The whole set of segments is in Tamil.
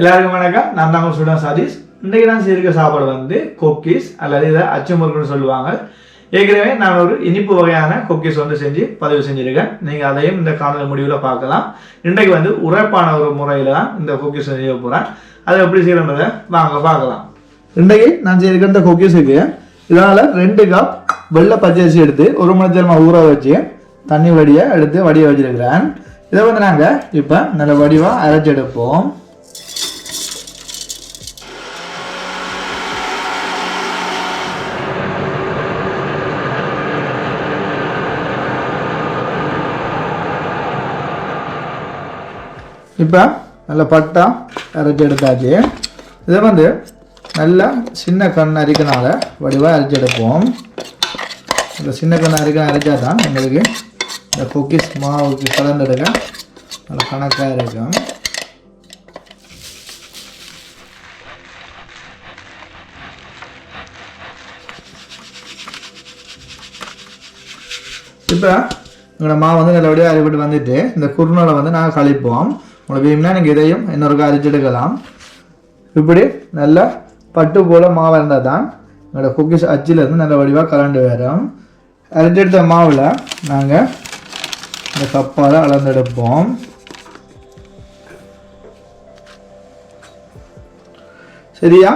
எல்லாருக்கும் வணக்கம். நான் தான் ஸ்டூடெண்ட் சதீஷ். இன்றைக்கு நான் செய்திருக்க சாப்பாடு வந்து கொக்கீஸ் அல்லது இதை அச்சமுறுக்குன்னு சொல்லுவாங்க. ஏற்கனவே நான் ஒரு இனிப்பு வகையான கொக்கீஸ் வந்து செஞ்சு பதிவு செஞ்சுருக்கேன். நீங்கள் அதையும் இந்த காணொலி முடிவில் பார்க்கலாம். இன்றைக்கு வந்து உரைப்பான ஒரு முறையில் தான் இந்த கொக்கீஸ் செய்ய போகிறேன் அதை எப்படி செய்யணுன்றதை வாங்க பார்க்கலாம். இன்றைக்கு நான் செய்திருக்க இந்த கொக்கீஸுக்கு இதனால் ரெண்டு கப் வெள்ளை பச்சரிசி எடுத்து ஒரு மணி நேரமாக ஊற வச்சு தண்ணி வடியை எடுத்து வடிய வச்சிருக்கிறேன். இதை வந்து நாங்கள் இப்போ நல்ல வடிவாக அரைச்சி இப்போ நல்லா பட்டா அரைச்சி எடுத்தாச்சு. இதை வந்து நல்லா சின்ன கண் அரிக்கனால வடிவாக அரைச்சி எடுப்போம். இந்த சின்ன கண் அரிக்க அரைச்சா தான் எங்களுக்கு இந்த குக்கீஸ் மாவுக்கு கலந்தெடுக்க நல்ல கணக்காக இருக்கும். இப்போ எங்களோட மாவு வந்து நல்லபடியாக அரைப்பட்டு வந்துட்டு இந்த குருணலை வந்து நாங்கள் கழிப்போம். உங்களுக்கு வேணும்னா நீங்கள் இதையும் இன்னொருக்கா அரைச்செடுக்கலாம் இப்படி நல்லா பட்டு போல மாவு இருந்தால் தான் எங்களோட குக்கீஸ் அச்சிலேருந்து நல்ல வடிவாக கலண்டு வரும். அரைச்செடுத்த மாவில் நாங்கள் இந்த கப்பால் அளந்தெடுப்போம். சரியா?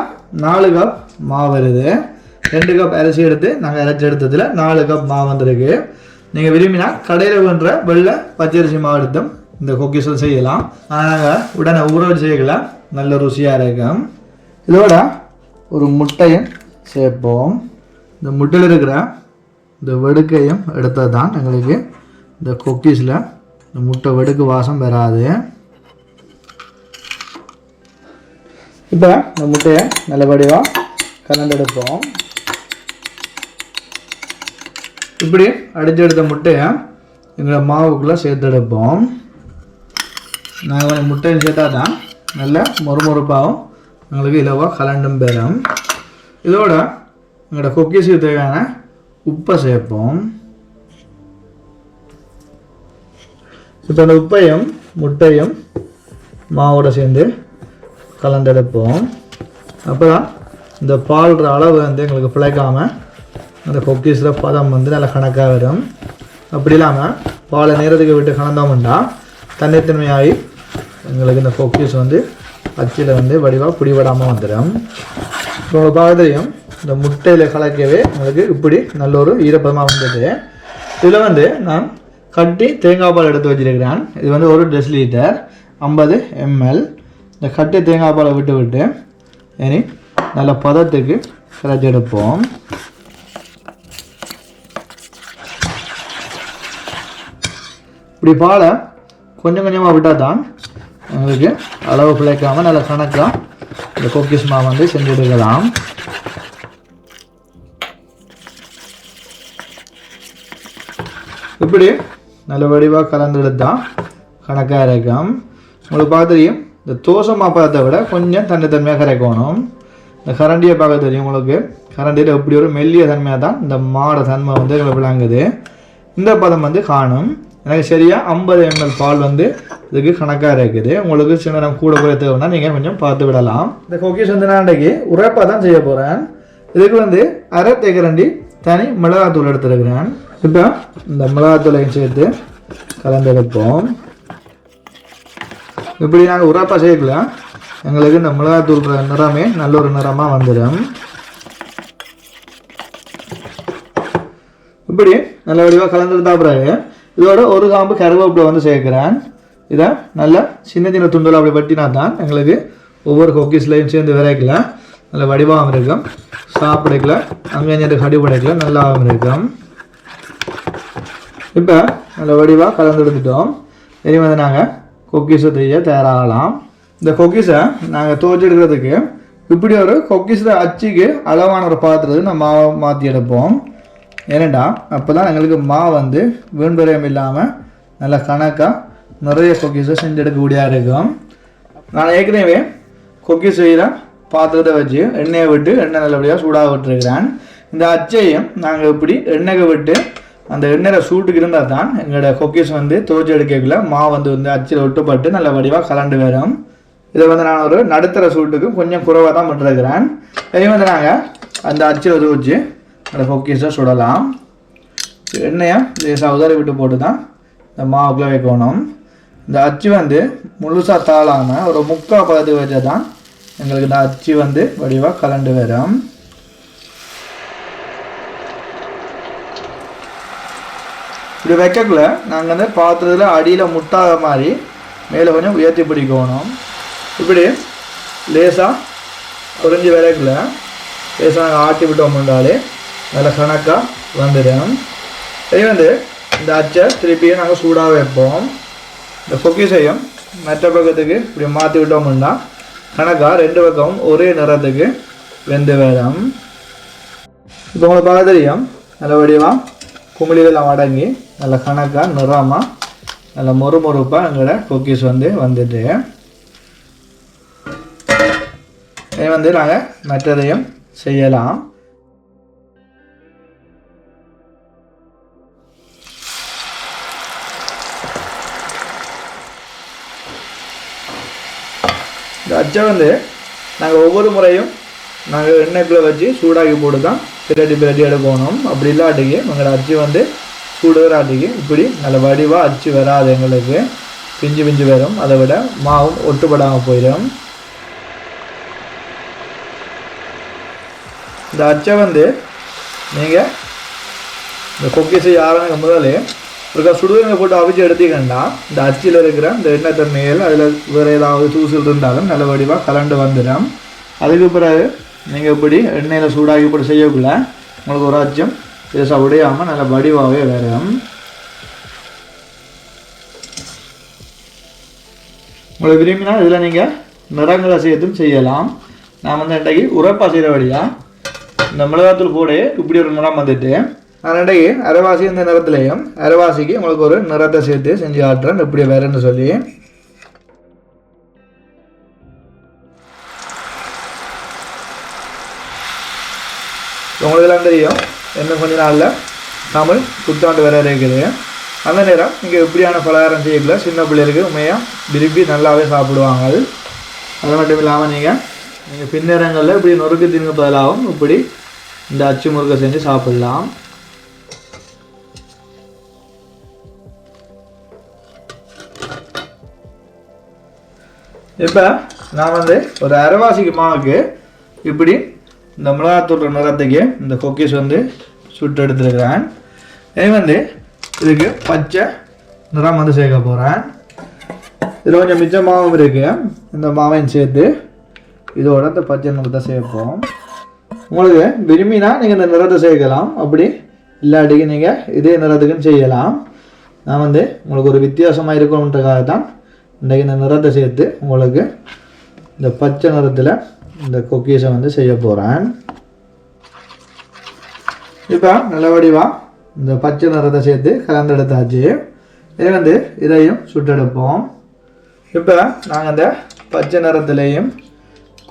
நாலு கப் மாவு வருது. ரெண்டு கப் அரிசி எடுத்து நாங்கள் அரைச்சி எடுத்ததில் நாலு கப் மாவு வந்திருக்கு. நீங்கள் விரும்பினா கடையில் பண்ணுற வெள்ளை பச்சரிசி மாவு எடுத்தும் இந்த கொக்கீஸும் செய்யலாம். ஆனால் உடனே ஊற செய்யலாம் நல்ல ருசியாக இருக்கும். இதோட ஒரு முட்டையும் சேர்ப்போம். இந்த முட்டையில் இருக்கிற இந்த வெடுக்கையும் எடுத்தது தான் எங்களுக்கு இந்த கொக்கீஸில். இந்த முட்டை வெடுக்கு வாசம் வராது. இப்போ இந்த முட்டையை நல்லபடியாக கலந்தெடுப்போம் இப்படி அடித்து எடுத்த முட்டையை எங்களை மாவுக்குள்ளே சேர்த்தெடுப்போம் எடுப்போம் நாங்கள் முட்டையும் சேர்த்தா தான் நல்ல மொறுமொறுப்பாகவும் எங்களுக்கு இலவாக கலண்டும் பெறும். இதோட எங்களோட குக்கீஸுக்கு தேவையான உப்பை சேர்ப்போம். இப்போ அந்த உப்பையும் முட்டையும் மாவோட சேர்ந்து கலந்தெடுப்போம். அப்போ தான் இந்த பால்ற அளவு வந்து எங்களுக்கு பிழைக்காமல் அந்த கொக்கீஸில் பதம் வந்து நல்லா கணக்காக வரும். அப்படி இல்லாமல் பாலை நேரத்துக்கு விட்டு கலந்தோம்னா தன்னித்தன்மையாகி எங்களுக்கு இந்த ஃபோக்கஸ் வந்து அச்சில் வந்து வடிவாக பிடிபடாமல் வந்துடும் இப்போ உங்கள் இந்த முட்டையில் கலக்கவே எங்களுக்கு இப்படி நல்ல ஒரு ஈரப்பதமாக வந்தது. இதில் வந்து நான் கட்டி தேங்காய் பால் எடுத்து வச்சிருக்கிறேன். இது வந்து ஒரு டெசிலிட்டர் ஐம்பது எம்எல் இந்த கட்டி தேங்காய் பாலை விட்டு விட்டு இனி நல்ல பதத்துக்கு கரைச்சி எடுப்போம். இப்படி பாலை கொஞ்சம் கொஞ்சமாக விட்டால் தான் உங்களுக்கு அளவு பிழைக்காமல் நல்ல கணக்காக இந்த கோக்கிஸ் மாவு வந்து செஞ்சு எடுக்கலாம். இப்படி நல்ல வடிவாக கலந்து கணக்காக இருக்கும். உங்களுக்கு பார்க்க தெரியும் இந்த தோசை மாப்பழத்தை விட கொஞ்சம் தனித்தன்மையாக கரைக்கணும். இந்த கரண்டியை பார்க்க தெரியும் உங்களுக்கு. கரண்டியில் எப்படி ஒரு மெல்லிய தன்மையாக தான் இந்த மாட தன்மை வந்து எங்களுக்கு விளங்குது. இந்த பதம் வந்து காணும். எனக்கு சரியாக ஐம்பது எம்எல் பால் வந்து இதுக்கு கணக்காக இருக்குது. உங்களுக்கு சின்ன நேரம் கூட கூட தேவைன்னா நீங்கள் கொஞ்சம் பார்த்து விடலாம். இந்த கொக்கீஸ் வந்து நான் இன்றைக்கி உரப்பாக தான் செய்ய போகிறேன் இதுக்கு வந்து அரை தேக்கரண்டி தனி மிளகாத்தூள் எடுத்துருக்கிறேன். இப்போ இந்த மிளகாத்தூளையும் சேர்த்து கலந்தெடுப்போம். இப்படி நாங்கள் உரப்பாக செய்யக்கலாம் எங்களுக்கு இந்த மிளகாத்தூள் நிறமே நல்ல ஒரு நிறமாக வந்துடும். இப்படி நல்ல வடிவாக கலந்துருந்தா பிறகு இதோட ஒரு காம்பு கருவேப்பிலை வந்து சேர்க்குறேன். இதை நல்லா சின்ன சின்ன துண்டல் அப்படி பட்டினா தான் எங்களுக்கு ஒவ்வொரு கொக்கீஸ்லையும் சேர்ந்து விரைக்கலாம் நல்ல வடிவாகவும் இருக்கும். சாப்பிடக்கல அங்கே கடி படைக்கல நல்லாவும் இருக்கும். இப்போ நல்ல வடிவாக கலந்து எடுத்துட்டோம் இனி வந்து நாங்கள் கொக்கீஸை செய்ய தயாராகலாம். இந்த கொக்கீஸை நாங்கள் துவச்செடுக்கிறதுக்கு இப்படி ஒரு கொக்கீஸில் அச்சுக்கு அளவான ஒரு பாத்திரத்தை நம்ம மாற்றி எடுப்போம். ஏனண்டா அப்போ தான் எங்களுக்கு மாவு வந்து வீண்புரியம் இல்லாமல் நல்லா கணக்காக நிறைய கொக்கீஸை செஞ்சு எடுக்கக்கூடியதாக இருக்கும் நான் ஏற்கனவே கொக்கீஸ் செய்கிற பாத்திரத்தை வச்சு எண்ணெயை விட்டு எண்ணெய் நல்லபடியாக சூடாக விட்டுருக்கிறேன் இந்த அச்சையும் நாங்கள் இப்படி எண்ணெயை விட்டு அந்த எண்ணெயில் சூட்டுக்கு இருந்தால் தான் எங்களோட கொக்கீஸ் வந்து துவச்சி எடுக்கக்குள்ள மாவு வந்து வந்து அச்சில் ஒட்டுப்பட்டு நல்ல வடிவாக கலண்டு வரும். இதை வந்து நான் ஒரு நடுத்தர சூட்டுக்கு கொஞ்சம் குறைவாக தான் பண்ணிருக்கிறேன். இதை வந்து நாங்கள் அந்த அச்சில் துவச்சி அதை ஃபோக்கஸாக சுடலாம். எண்ணெயை லேசாக உதறி விட்டு போட்டு தான் இந்த மாவுக்குள்ளே வைக்கணும். இந்த அச்சு வந்து முழுசாக தாளாமல் ஒரு முக்கால் பதத்துக்கு வச்சா தான் எங்களுக்கு இந்த அச்சு வந்து வடிவாக கலண்டு வரும். இப்படி வைக்கக்குள்ள நாங்கள் வந்து பாத்திரத்தில் அடியில் முட்டாத மாதிரி மேலே கொஞ்சம் உயர்த்தி பிடிக்கணும். இப்படி லேசாக குறைஞ்சி விறகுல லேசாக நாங்கள் ஆட்டி விட்டோம்னாலே நல்ல கணக்காக வந்துடும் இது வந்து இந்த அச்சை திருப்பியும் நாங்கள் சூடாக வைப்போம். இந்த பொக்கிசையும் மற்ற பக்கத்துக்கு இப்படி மாற்றி விட்டோம்னா கணக்காக ரெண்டு பக்கமும் ஒரே நிறத்துக்கு வெந்து வரும். இப்போ உங்களுக்கு பார்க்க தெரியும். நல்ல வடிவாக குமிழிகள்லாம் அடங்கி நல்ல கணக்காக நிறமாக நல்ல மொறுமொறுப்பாக எங்களோட குக்கீஸ் வந்து வந்துட்டு. இதை வந்து நாங்கள் மற்றதையும் செய்யலாம். அச்சை வந்து நாங்கள் ஒவ்வொரு முறையும் நாங்கள் எண்ணெய்க்குள்ளே வச்சு சூடாக்கி போட்டு தான் பிரட்டி பிரட்டி எடுக்கணும். அப்படி இல்லாட்டிக்கு எங்களோட அச்சு வந்து சூடு வராட்டிக்கு இப்படி நல்ல வடிவாக அச்சு வராது எங்களுக்கு. பிஞ்சு பிஞ்சு வரும். அதை விட மாவும் ஒட்டுப்படாமல் போயிடும். இந்த அச்சை வந்து நீங்கள் இந்த கொக்கிசை ஆரம்பிக்க முதலே ஒரு சுடுதண்ணி போட்டு அவிச்சு எடுத்தீங்கன்னா இந்த அச்சியில் இருக்கிற இந்த எண்ணெய் தண்ணியில் அதில் வேறு ஏதாவது தூசில் இருந்தாலும் நல்ல வடிவாக கலண்டு வந்துடும். அதுக்கு பிறகு நீங்கள் இப்படி எண்ணெயில் சூடாகி இப்படி செய்யக்குள்ள உங்களுக்கு ஒரு அச்சம் பெருசாக உடையாமல் நல்ல வடிவாகவே வரும். உங்களுக்கு விரும்பினா இதில் நீங்கள் நிறங்களை சேர்த்தும் செய்யலாம். நான் வந்து இன்றைக்கு உரப்பா செய்கிற வழியாக இந்த மிளகாத்தூள் போட இப்படி ஒரு நிறம் வந்துட்டு அதனிடையே அரைவாசி இந்த நிறத்துலையும் அரைவாசிக்கு உங்களுக்கு ஒரு நிறத்தை சேர்த்து செஞ்சு ஆட்டுறேன். இப்படி வேறுன்னு சொல்லி? உங்களுக்கு எல்லாம் தெரியும் இன்னும் கொஞ்ச நாளில் தமிழ் புத்தாண்டு வேற இருக்குது. அந்த நேரம் இங்கே எப்படியான பலகாரம் செய்யல சின்ன பிள்ளைகளுக்கு உண்மையாக விரும்பி நல்லாவே சாப்பிடுவாங்க அது மட்டும் இல்லாமல் நீங்கள் நீங்கள் பின்னேரங்களில் இப்படி நொறுக்கு தின்னு பதிலாகவும் இப்படி இந்த அச்சு முறுக்கை செஞ்சு சாப்பிடலாம். இப்போ நான் வந்து ஒரு அரைவாசிக்கு மாவுக்கு இப்படி இந்த மிளகாத்தூள் நிறத்துக்கு இந்த கொக்கீஸ் வந்து சுட்டு எடுத்துருக்கிறேன். இது வந்து இதுக்கு பச்சை நிறம் வந்து சேர்க்க போகிறேன் இதில் கொஞ்சம் மிச்ச மாவும் இருக்குது இந்த மாவையும் சேர்த்து இதோட இந்த பச்சை நிறத்தை சேர்ப்போம். உங்களுக்கு விரும்பினா நீங்கள் இந்த நிறத்தை சேர்க்கலாம். அப்படி இல்லாட்டிக்கு நீங்கள் இதே நிறத்துக்குன்னு செய்யலாம். நான் வந்து உங்களுக்கு ஒரு வித்தியாசமாக இருக்கணுன்றக்காக தான் இந்த இந்த நிறத்தை சேர்த்து உங்களுக்கு இந்த பச்சை நிறத்தில் இந்த கொக்கீஸை வந்து செய்ய போகிறேன் இப்போ நல்லபடிவாக இந்த பச்சை நிறத்தை சேர்த்து கலந்தெடுத்தாச்சு. இதை வந்து இதையும் சுட்டெடுப்போம். இப்போ நாங்கள் இந்த பச்சை நிறத்துலேயும்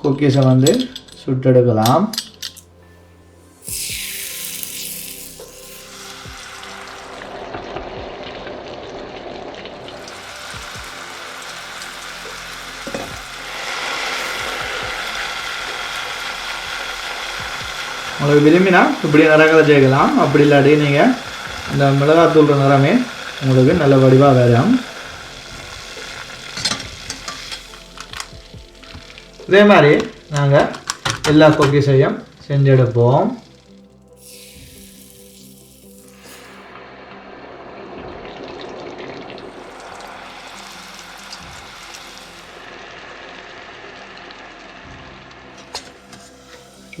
குக்கீஸை வந்து சுட்டெடுக்கலாம். உங்களுக்கு விரும்பினா இப்படி நிறங்களை சேர்க்கலாம் அப்படி இல்லாட்டி நீங்கள் இந்த மிளகாத்தூள் நிறமே உங்களுக்கு நல்ல வடிவாக வரும் இதே மாதிரி நாங்கள் எல்லா கொக்கிசையும் செஞ்செடுப்போம்.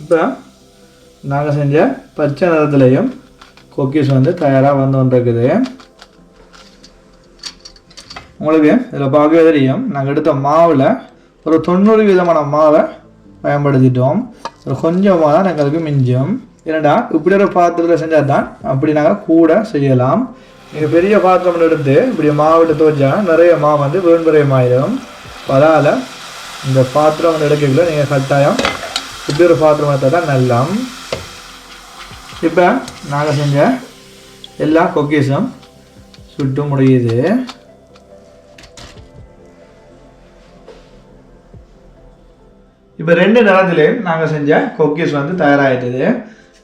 இப்போ நாங்கள் செஞ்ச பச்சை நிறத்துலையும் கொக்கீஸ் வந்து தயாராக வந்து கொண்டிருக்குது உங்களுக்கு இதில் பார்க்கவே தெரியும் நாங்கள் எடுத்த மாவில் ஒரு தொண்ணூறு விதமான மாவை பயன்படுத்திட்டோம். ஒரு கொஞ்சமாக தான் எங்களுக்கு மிஞ்சும். ஏன்னா இப்படி ஒரு பாத்திரத்தில் செஞ்சால் தான் அப்படி நாங்கள் கூட செய்யலாம். நீங்கள் பெரிய பாத்திரம் எடுத்து இப்படி மாவிட்டு துவைச்சா நிறைய மாவு வந்து வீண்புறையமாயிடும் அதால் இந்த பாத்திரம் வந்து எடுக்கக்குள்ள நீங்கள் கட்டாயம் இப்படி ஒரு பாத்திரம் எடுத்தால் தான் நல்லா இப்போ நாங்கள் செஞ்ச எல்லா கொக்கீஸும் சுட்டு முடியுது. இப்போ ரெண்டு நேரத்துலேயும் நாங்கள் செஞ்ச கொக்கீஸ் வந்து தயாராகிட்டது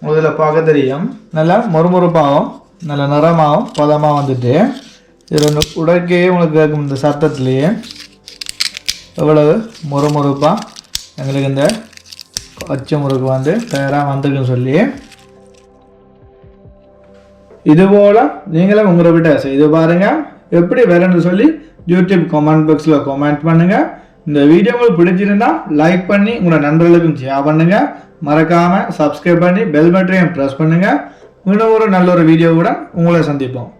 முதல்ல பார்க்க தெரியும் நல்லா மொறுமொறுப்பாகவும் நல்ல நிறமாகவும் பதமாக வந்துட்டு இது ஒன்று உடற்கே உங்களுக்கு கேட்கும் இந்த சத்தத்துலேயே. எவ்வளவு மொறுமொறுப்பாக எங்களுக்கு இந்த அச்சு முறுக்கு வந்து தயாராக வந்திருக்குன்னு சொல்லி இதுபோல் நீங்களும் உங்களை விட்ட செய்து பாருங்கள் எப்படி வேணும்னு சொல்லி யூடியூப் கமெண்ட் பாக்ஸில் கமெண்ட் பண்ணுங்கள் இந்த வீடியோ உங்களுக்கு பிடிச்சிருந்தா லைக் பண்ணி உங்களோட நண்பர்களுக்கும் ஷேர் பண்ணுங்கள் மறக்காமல் சப்ஸ்கிரைப் பண்ணி பெல் பட்டனையும் ப்ரெஸ் பண்ணுங்கள் இன்னும் ஒரு நல்ல ஒரு வீடியோவுடன் உங்களை சந்திப்போம்.